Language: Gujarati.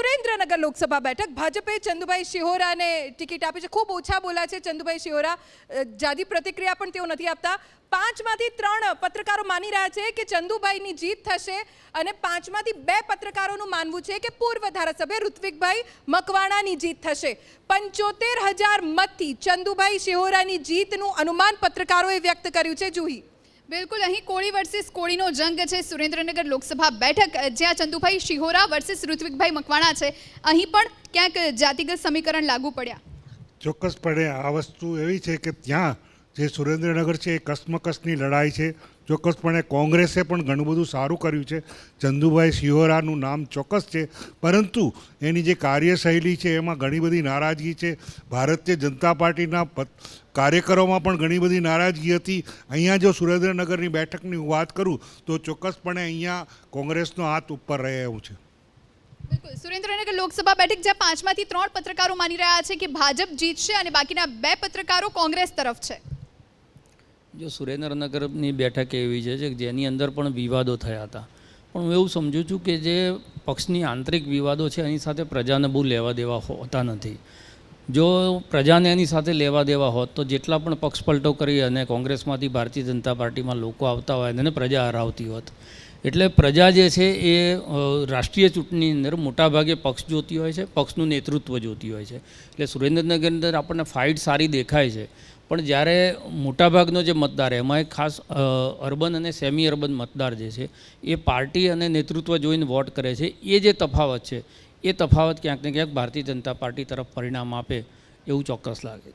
સુરેન્દ્રનગર લોકસભા બેઠક. ભાજપે ચંદુભાઈ શિહોરાને ટિકિટ આપી છે. ખૂબ ઓછા બોલા છે ચંદુભાઈ શિહોરા. જાદી પ્રતિક્રિયા પણ તેઓ નથી આપતા. પાંચમાંથી ત્રણ પત્રકારો માની રહ્યા છે કે ચંદુભાઈની જીત થશે અને પાંચમાંથી બે પત્રકારોનું માનવું છે કે પૂર્વ ધારાસભ્ય ઋત્વિકભાઈ મકવાણાની જીત થશે. પંચોતેર હજાર મતથી ચંદુભાઈ શિહોરાની જીતનું અનુમાન પત્રકારોએ વ્યક્ત કર્યું છે. જુહી. બિલકુલ, અહીં કોળી વર્સિસ કોળીનો જંગ છે. સુરેન્દ્રનગર લોકસભા બેઠક જ્યાં ચંદુભાઈ શિહોરા વર્સિસ ઋત્વિકભાઈ મકવાણા છે. અહીં પણ ક્યાંક જાતિગત સમીકરણ લાગુ પડ્યા. ચોક્કસપણે આ વસ્તુ એવી છે કે ત્યાં જે સુરેન્દ્રનગર છે એ કસમકસની લડાઈ છે. ચોક્કસપણે કોંગ્રેસે પણ ઘણું બધું સારું કર્યું છે. ચંદુભાઈ શિહોરાનું નામ ચોક્કસ છે. પરંતુ એની જે કાર્યશૈલી છે એમાં ઘણી બધી નારાજગી છે. ભારતીય જનતા પાર્ટીના કાર્યકરોમાં પણ ઘણી બધી નારાજગી હતી. અહીંયા જો સુરેન્દ્રનગરની બેઠકની વાત કરું, તો ચોક્કસપણે અહીંયા કોંગ્રેસનો હાથ ઉપર રહે એવું છે. બિલકુલ. સુરેન્દ્રનગર લોકસભા બેઠક, જ્યાં પાંચમાંથી ત્રણ પત્રકારો માની રહ્યા છે કે ભાજપ જીતશે અને બાકીના બે પત્રકારો કોંગ્રેસ તરફ છે. જો સુરેન્દ્રનગરની બેઠક એવી છે કે જેની અંદર પણ વિવાદો થયા હતા. પણ હું એવું સમજુ છું કે જે પક્ષની આંતરિક વિવાદો છે, એની સાથે પ્રજાને બહુ લેવા દેવા હોતા નથી. જો પ્રજાને એની સાથે લેવા દેવા હોત, તો જેટલા પણ પક્ષ પલટો કરી અને કોંગ્રેસમાંથી ભારતીય જનતા પાર્ટીમાં લોકો આવતા હોય એને પ્રજા હરાવતી હોત એટલે પ્રજા જે છે એ રાષ્ટ્રીય ચૂંટણીની અંદર મોટાભાગે પક્ષ જોતી હોય છે, પક્ષનું નેતૃત્વ જોતી હોય છે. એટલે સુરેન્દ્રનગરની અંદર આપણને ફાઇટ સારી દેખાય છે. પણ જ્યારે મોટાભાગનો જે મતદાર, એમાં એક ખાસ અર્બન અને સેમી અર્બન મતદાર જે છે, એ પાર્ટી અને નેતૃત્વ જોઈને વોટ કરે છે. એ જે તફાવત છે, એ તફાવત ક્યાંક ને ક્યાંક ભારતીય જનતા પાર્ટી તરફ પરિણામ આપે એવું ચોક્કસ લાગે છે.